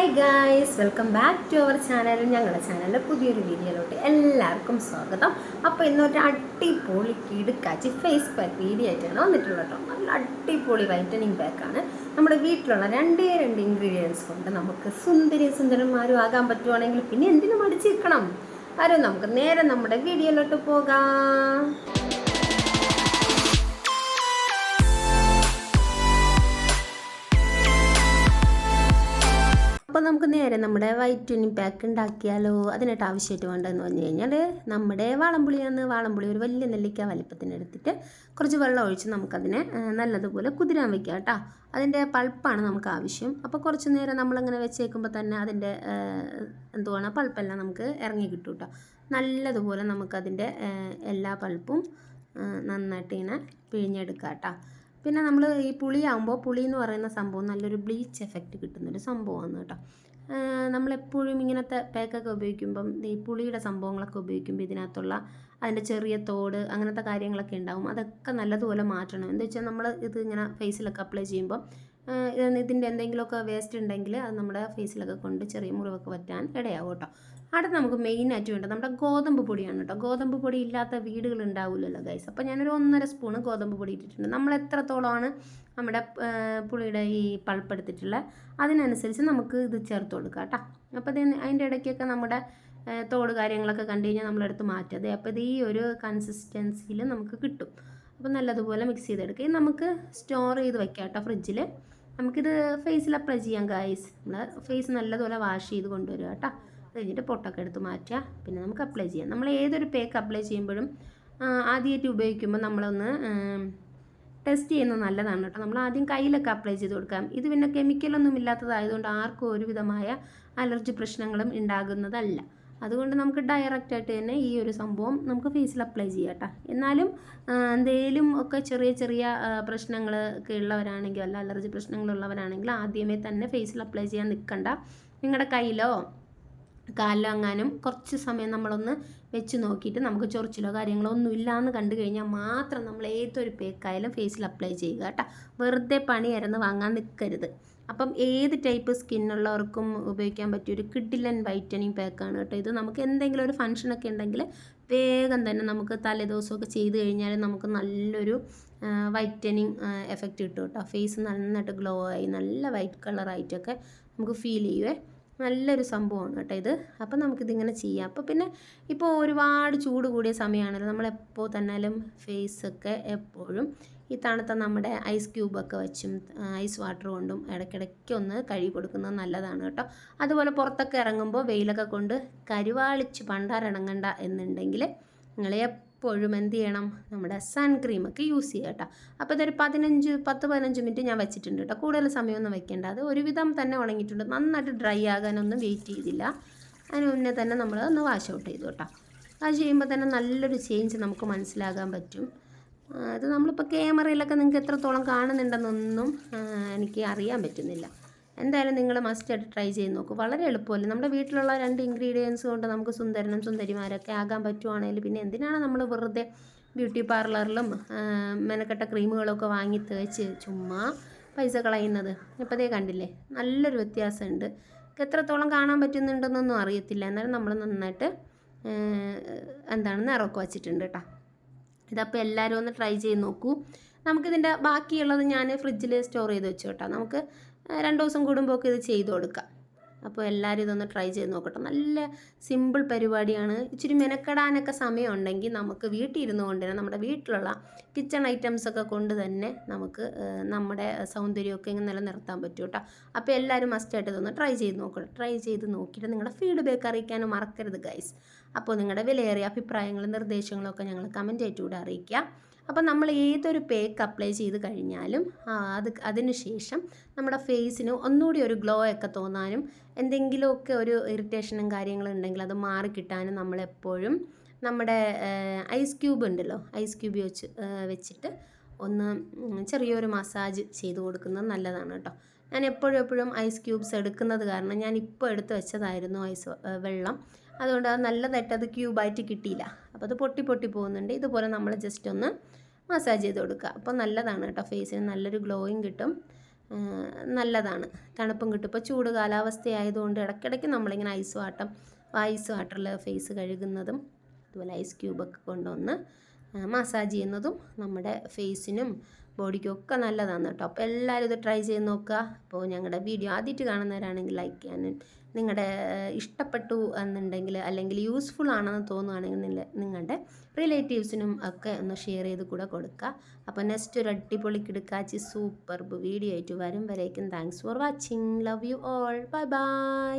Hi guys welcome back to our channel ഞങ്ങളുടെ ചാനലിലെ പുതിയൊരു വീഡിയോയിലോട്ട് എല്ലാവർക്കും സ്വാഗതം. അപ്പോൾ ഇന്നൊരു അടിപൊളി കിടുക്കാച്ചി ഫേസ് പാക്ക് വീഡിയോ ആയിട്ടാണ് വന്നിട്ടുള്ളത് കേട്ടോ. നല്ല അടിപൊളി വൈറ്റനിങ് പാക്കാണ് നമ്മുടെ വീട്ടിലുള്ള രണ്ടേ രണ്ട് ഇൻഗ്രീഡിയൻസ് കൊണ്ട് നമുക്ക് സുന്ദരി സുന്ദരന്മാരും ആകാൻ പറ്റുവാണെങ്കിൽ പിന്നെ എന്തിനും അടിച്ചിരിക്കണം ആരും നമുക്ക് നേരെ നമ്മുടെ വീഡിയോയിലോട്ട് പോകാം. അപ്പോൾ നമുക്ക് നേരെ നമ്മുടെ വൈറ്റനിങ് പാക്ക് ഉണ്ടാക്കിയാലോ അതിനായിട്ട് ആവശ്യമായിട്ട് വേണ്ടതെന്ന് പറഞ്ഞു കഴിഞ്ഞാൽ നമ്മുടെ വാളംപുളിയാണ്. വാളംപുളി ഒരു വലിയ നെല്ലിക്ക വലിപ്പത്തിന് എടുത്തിട്ട് കുറച്ച് വെള്ളം ഒഴിച്ച് നമുക്കതിനെ നല്ലതുപോലെ കുതിരാൻ വെക്കുക കേട്ടോ. അതിന്റെ പൾപ്പാണ് നമുക്ക് ആവശ്യം. അപ്പോൾ കുറച്ച് നേരം നമ്മളങ്ങനെ വെച്ചേക്കുമ്പോൾ തന്നെ അതിന്റെ എന്തുവാണ് പൾപ്പെല്ലാം നമുക്ക് ഇറങ്ങി കിട്ടും കേട്ടോ. നല്ലതുപോലെ നമുക്കതിന്റെ എല്ലാ പൾപ്പും നന്നായിട്ട് ഇങ്ങനെ പിഴിഞ്ഞെടുക്കാം കേട്ടോ. പിന്നെ നമ്മൾ ഈ പുളിയാകുമ്പോൾ പുളി എന്ന് പറയുന്ന സംഭവം നല്ലൊരു ബ്ലീച്ച് എഫക്റ്റ് കിട്ടുന്നൊരു സംഭവമാണ് കേട്ടോ. നമ്മളെപ്പോഴും ഇങ്ങനത്തെ പാക്കൊക്കെ ഉപയോഗിക്കുമ്പം ഈ പുളിയുടെ സംഭവങ്ങളൊക്കെ ഉപയോഗിക്കുമ്പോൾ ഇതിനകത്തുള്ള അതിന്റെ ചെറിയ തോട് അങ്ങനത്തെ കാര്യങ്ങളൊക്കെ ഉണ്ടാവും. അതൊക്കെ നല്ലതുപോലെ മാറ്റണം. എന്താ വെച്ചാൽ നമ്മൾ ഇത് ഇങ്ങനെ ഫേസിലൊക്കെ അപ്ലൈ ചെയ്യുമ്പോൾ ഇതിന്റെ എന്തെങ്കിലുമൊക്കെ വേസ്റ്റ് ഉണ്ടെങ്കിൽ അത് നമ്മുടെ ഫേസിലൊക്കെ കൊണ്ട് ചെറിയ മുറിവൊക്കെ പറ്റാൻ ഇടയാവും കേട്ടോ. അടുത്ത് നമുക്ക് മെയിനായിട്ട് വേണ്ടത് നമ്മുടെ ഗോതമ്പ് പൊടിയാണ് കേട്ടോ. ഗോതമ്പ് പൊടി ഇല്ലാത്ത വീടുകൾ ഉണ്ടാവില്ലല്ലോ ഗൈസ് അപ്പോൾ ഞാനൊരു ഒന്നര സ്പൂണ് ഗോതമ്പ് പൊടി ഇട്ടിട്ടുണ്ട്. നമ്മൾ എത്രത്തോളമാണ് നമ്മുടെ പുളിയുടെ ഈ പൾപ്പ് എടുത്തിട്ടുള്ള അതിനനുസരിച്ച് നമുക്ക് ഇത് ചേർത്ത് കൊടുക്കാം കേട്ടോ. അപ്പോൾ ഇത് അതിന്റെ ഇടയ്ക്കൊക്കെ നമ്മുടെ തോട് കാര്യങ്ങളൊക്കെ കണ്ടു കഴിഞ്ഞാൽ നമ്മളെടുത്ത് മാറ്റാതെ അപ്പോൾ ഇത് ഈ ഒരു കൺസിസ്റ്റൻസിയിൽ നമുക്ക് കിട്ടും. അപ്പോൾ നല്ലതുപോലെ മിക്സ് ചെയ്തെടുക്കുക. നമുക്ക് സ്റ്റോർ ചെയ്ത് വയ്ക്കാം കേട്ടോ ഫ്രിഡ്ജിൽ നമുക്കിത് ഫേസിൽ അപ്ലൈ ചെയ്യാം ഗായ്സ് നമ്മൾ ഫേസ് നല്ലതുപോലെ വാഷ് ചെയ്ത് കൊണ്ടുവരിക കേട്ടോ. അത് കഴിഞ്ഞിട്ട് പൊട്ടൊക്കെ എടുത്ത് മാറ്റുക. പിന്നെ നമുക്ക് അപ്ലൈ ചെയ്യാം. നമ്മൾ ഏതൊരു പേക്ക് അപ്ലൈ ചെയ്യുമ്പോഴും ആദ്യമായിട്ട് ഉപയോഗിക്കുമ്പോൾ നമ്മളൊന്ന് ടെസ്റ്റ് ചെയ്യുന്നത് നല്ലതാണ് കേട്ടോ. നമ്മൾ ആദ്യം കയ്യിലൊക്കെ അപ്ലൈ ചെയ്ത് കൊടുക്കാം. ഇത് പിന്നെ കെമിക്കലൊന്നും ഇല്ലാത്തതായതുകൊണ്ട് ആർക്കും ഒരുവിധമായ അലർജി പ്രശ്നങ്ങളും ഉണ്ടാകുന്നതല്ല. അതുകൊണ്ട് നമുക്ക് ഡയറക്റ്റ് ആയിട്ട് തന്നെ ഈ ഒരു സംഭവം നമുക്ക് ഫേസിൽ അപ്ലൈ ചെയ്യാം കേട്ടോ എന്നാലും എന്തെങ്കിലും ഒക്കെ ചെറിയ ചെറിയ പ്രശ്നങ്ങൾ ഒക്കെ ഉള്ളവരാണെങ്കിൽ അല്ല അലർജി പ്രശ്നങ്ങളുള്ളവരാണെങ്കിൽ ആദ്യമേ തന്നെ ഫേസിൽ അപ്ലൈ ചെയ്യാൻ നിൽക്കണ്ട നിങ്ങളുടെ കയ്യിലോ കാലിലോ അങ്ങാനും കുറച്ച് സമയം നമ്മളൊന്ന് വെച്ച് നോക്കിയിട്ട് നമുക്ക് ചൊറിച്ചിലോ കാര്യങ്ങളോ ഒന്നും ഇല്ലയെന്ന് കണ്ടു കഴിഞ്ഞാൽ മാത്രം നമ്മൾ ഏതൊരു പേക്കായാലും ഫേസിൽ അപ്ലൈ ചെയ്യുക കേട്ടോ വെറുതെ പണി ഇരുന്ന് വാങ്ങാൻ നിൽക്കരുത് അപ്പം ഏത് ടൈപ്പ് സ്കിന്നുള്ളവർക്കും ഉപയോഗിക്കാൻ പറ്റിയ ഒരു കിഡിലൻ വൈറ്റനിങ് പാക്കാണ് കേട്ടോ ഇത്. നമുക്ക് എന്തെങ്കിലും ഒരു ഫംഗ്ഷനൊക്കെ ഉണ്ടെങ്കിൽ വേഗം തന്നെ നമുക്ക് തലേദിവസമൊക്കെ ചെയ്ത് കഴിഞ്ഞാൽ നമുക്ക് നല്ലൊരു വൈറ്റനിങ് എഫക്റ്റ് കിട്ടും കേട്ടോ. ഫേസ് നന്നായിട്ട് ഗ്ലോ ആയി നല്ല വൈറ്റ് കളറായിട്ടൊക്കെ നമുക്ക് ഫീൽ ചെയ്യുവേ. നല്ലൊരു സംഭവമാണ് കേട്ടോ ഇത്. അപ്പം നമുക്കിതിങ്ങനെ ചെയ്യാം. അപ്പോൾ പിന്നെ ഇപ്പോൾ ഒരുപാട് ചൂട് കൂടിയ സമയമാണല്ലോ. നമ്മളെപ്പോൾ തന്നാലും ഫേസൊക്കെ എപ്പോഴും ഈ തണുത്ത നമ്മുടെ ഐസ് ക്യൂബൊക്കെ വെച്ചും ഐസ് വാട്ടർ കൊണ്ടും ഇടയ്ക്കിടയ്ക്ക് ഒന്ന് കഴുകി കൊടുക്കുന്നത് നല്ലതാണ് കേട്ടോ. അതുപോലെ പുറത്തൊക്കെ ഇറങ്ങുമ്പോൾ വെയിലൊക്കെ കൊണ്ട് കരുവാളിച്ച് പണ്ടാറിണങ്ങണ്ട എന്നുണ്ടെങ്കിൽ നിങ്ങൾ എപ്പോഴും എന്ത് ചെയ്യണം? നമ്മുടെ സൺ ക്രീമൊക്കെ യൂസ് ചെയ്യുക കേട്ടോ. അപ്പോൾ ഇതൊരു പതിനഞ്ച് പത്ത് പതിനഞ്ച് മിനിറ്റ് ഞാൻ വെച്ചിട്ടുണ്ട് കേട്ടോ. കൂടുതൽ സമയമൊന്നും വെക്കേണ്ട. അത് ഒരുവിധം തന്നെ ഉണങ്ങിയിട്ടുണ്ട്. നന്നായിട്ട് ഡ്രൈ ആകാനൊന്നും വെയിറ്റ് ചെയ്തില്ല. അതിന് മുന്നേ തന്നെ നമ്മൾ ഒന്ന് വാഷ് ഔട്ട് ചെയ്തു കേട്ടോ. വാഷ് ചെയ്യുമ്പോൾ തന്നെ നല്ലൊരു ചേഞ്ച് നമുക്ക് മനസ്സിലാകാൻ പറ്റും. അത് നമ്മളിപ്പോൾ ക്യാമറയിലൊക്കെ നിങ്ങൾക്ക് എത്രത്തോളം കാണുന്നുണ്ടെന്നൊന്നും എനിക്ക് അറിയാൻ പറ്റുന്നില്ല. എന്തായാലും നിങ്ങൾ മസ്റ്റായിട്ട് ട്രൈ ചെയ്ത് നോക്കൂ. വളരെ എളുപ്പമല്ലേ? നമ്മുടെ വീട്ടിലുള്ള രണ്ട് ഇൻഗ്രീഡിയൻസ് കൊണ്ട് നമുക്ക് സുന്ദരനും സുന്ദരിമാരൊക്കെ ആകാൻ പറ്റുവാണെങ്കിൽ പിന്നെ എന്തിനാണ് നമ്മൾ വെറുതെ ബ്യൂട്ടി പാർലറിലും മെനക്കെട്ട ക്രീമുകളൊക്കെ വാങ്ങി തേച്ച് ചുമ്മാ പൈസ കളയുന്നത്? ഇപ്പോൾ അതേ കണ്ടില്ലേ? നല്ലൊരു വ്യത്യാസമുണ്ട്. എത്രത്തോളം കാണാൻ പറ്റുന്നുണ്ടെന്നൊന്നും അറിയത്തില്ല. എന്നാലും നമ്മൾ നന്നായിട്ട് എന്താണ് നിറമൊക്കെ വച്ചിട്ടുണ്ട് കേട്ടോ ഇതപ്പോൾ എല്ലാവരും ഒന്ന് ട്രൈ ചെയ്ത് നോക്കൂ. നമുക്കിതിന്റെ ബാക്കിയുള്ളത് ഞാൻ ഫ്രിഡ്ജിൽ സ്റ്റോർ ചെയ്ത് വെച്ചു കേട്ടോ നമുക്ക് രണ്ട് ദിവസം കൂടുമ്പോൾ ഒക്കെ ഇത് ചെയ്ത് കൊടുക്കാം. അപ്പോൾ എല്ലാവരും ഇതൊന്ന് ട്രൈ ചെയ്ത് നോക്കട്ടെ. നല്ല സിമ്പിൾ പരിപാടിയാണ്. ഇച്ചിരി മെനക്കെടാനൊക്കെ സമയമുണ്ടെങ്കിൽ നമുക്ക് വീട്ടിൽ ഇരുന്ന് കൊണ്ട് തന്നെ നമ്മുടെ വീട്ടിലുള്ള കിച്ചൺ ഐറ്റംസൊക്കെ കൊണ്ട് തന്നെ നമുക്ക് നമ്മുടെ സൗന്ദര്യമൊക്കെ ഇങ്ങനെ നിലനിർത്താൻ പറ്റും കേട്ടോ. അപ്പോൾ എല്ലാവരും മസ്റ്റായിട്ട് ഇതൊന്ന് ട്രൈ ചെയ്ത് നോക്കണം ട്രൈ ചെയ്ത് നോക്കിയിട്ട് നിങ്ങളുടെ ഫീഡ്ബാക്ക് അറിയിക്കാനും മറക്കരുത് ഗൈസ് അപ്പോൾ നിങ്ങളുടെ വിലയേറിയ അഭിപ്രായങ്ങളും നിർദ്ദേശങ്ങളും ഒക്കെ ഞങ്ങൾ കമന്റ് ആയിട്ടൂടെ അറിയിക്കുക. അപ്പോൾ നമ്മൾ ഏതൊരു പേക്ക് അപ്ലൈ ചെയ്ത് കഴിഞ്ഞാലും അത് അതിന് ശേഷം നമ്മുടെ ഫേസിന് ഒന്നുകൂടി ഒരു ഗ്ലോ ഒക്കെ തോന്നാനും എന്തെങ്കിലുമൊക്കെ ഒരു ഇറിറ്റേഷനും കാര്യങ്ങളും ഉണ്ടെങ്കിൽ അത് മാറിക്കിട്ടാനും നമ്മളെപ്പോഴും നമ്മുടെ ഐസ് ക്യൂബ് ഉണ്ടല്ലോ ഐസ് ക്യൂബ് വെച്ച് വെച്ചിട്ട് ഒന്ന് ചെറിയൊരു മസാജ് ചെയ്ത് കൊടുക്കുന്നത് നല്ലതാണ് കേട്ടോ. ഞാൻ എപ്പോഴും എപ്പോഴും ഐസ് ക്യൂബ്സ് എടുക്കുന്നത് കാരണം ഞാൻ ഇപ്പോൾ എടുത്ത് വെച്ചതായിരുന്നു ഐസ് വെള്ളം. അതുകൊണ്ട് അത് നല്ലതായിട്ട് അത് ക്യൂബായിട്ട് കിട്ടിയില്ല. അപ്പോൾ അത് പൊട്ടി പൊട്ടി പോകുന്നുണ്ട്. ഇതുപോലെ നമ്മൾ ജസ്റ്റ് ഒന്ന് മസാജ് ചെയ്ത് കൊടുക്കുക. അപ്പോൾ നല്ലതാണ് കേട്ടോ ഫേസിന് നല്ലൊരു ഗ്ലോയും കിട്ടും. നല്ലതാണ്. തണുപ്പും കിട്ടും. ഇപ്പോൾ ചൂട് കാലാവസ്ഥയായതുകൊണ്ട് ഇടയ്ക്കിടയ്ക്ക് നമ്മളിങ്ങനെ ഐസ് വാട്ടം ഐസ് വാട്ടറിൽ ഫേസ് കഴുകുന്നതും അതുപോലെ ഐസ് ക്യൂബൊക്കെ കൊണ്ടുവന്ന് മസാജ് ചെയ്യുന്നതും നമ്മുടെ ഫേസിനും ബോഡിക്കും ഒക്കെ നല്ലതാണ് കേട്ടോ. അപ്പോൾ എല്ലാവരും ഇത് ട്രൈ ചെയ്ത് നോക്കുക. അപ്പോൾ ഞങ്ങളുടെ വീഡിയോ ആദ്യമായിട്ട് കാണുന്നവരാണെങ്കിൽ ലൈക്ക് ചെയ്യാനും നിങ്ങളുടെ ഇഷ്ടപ്പെട്ടു എന്നുണ്ടെങ്കിൽ അല്ലെങ്കിൽ യൂസ്ഫുൾ ആണെന്ന് തോന്നുകയാണെങ്കിൽ നിങ്ങളുടെ റിലേറ്റീവ്സിനും ഒക്കെ ഒന്ന് ഷെയർ ചെയ്ത് കൂടെ കൊടുക്കുക. അപ്പോൾ നെക്സ്റ്റ് ഒരു അടിപൊളി കിടക്കാച്ചി സൂപ്പർ വീഡിയോ ആയിട്ട് വരും. വരേക്കും thanks for watching. Love you all. Bye bye.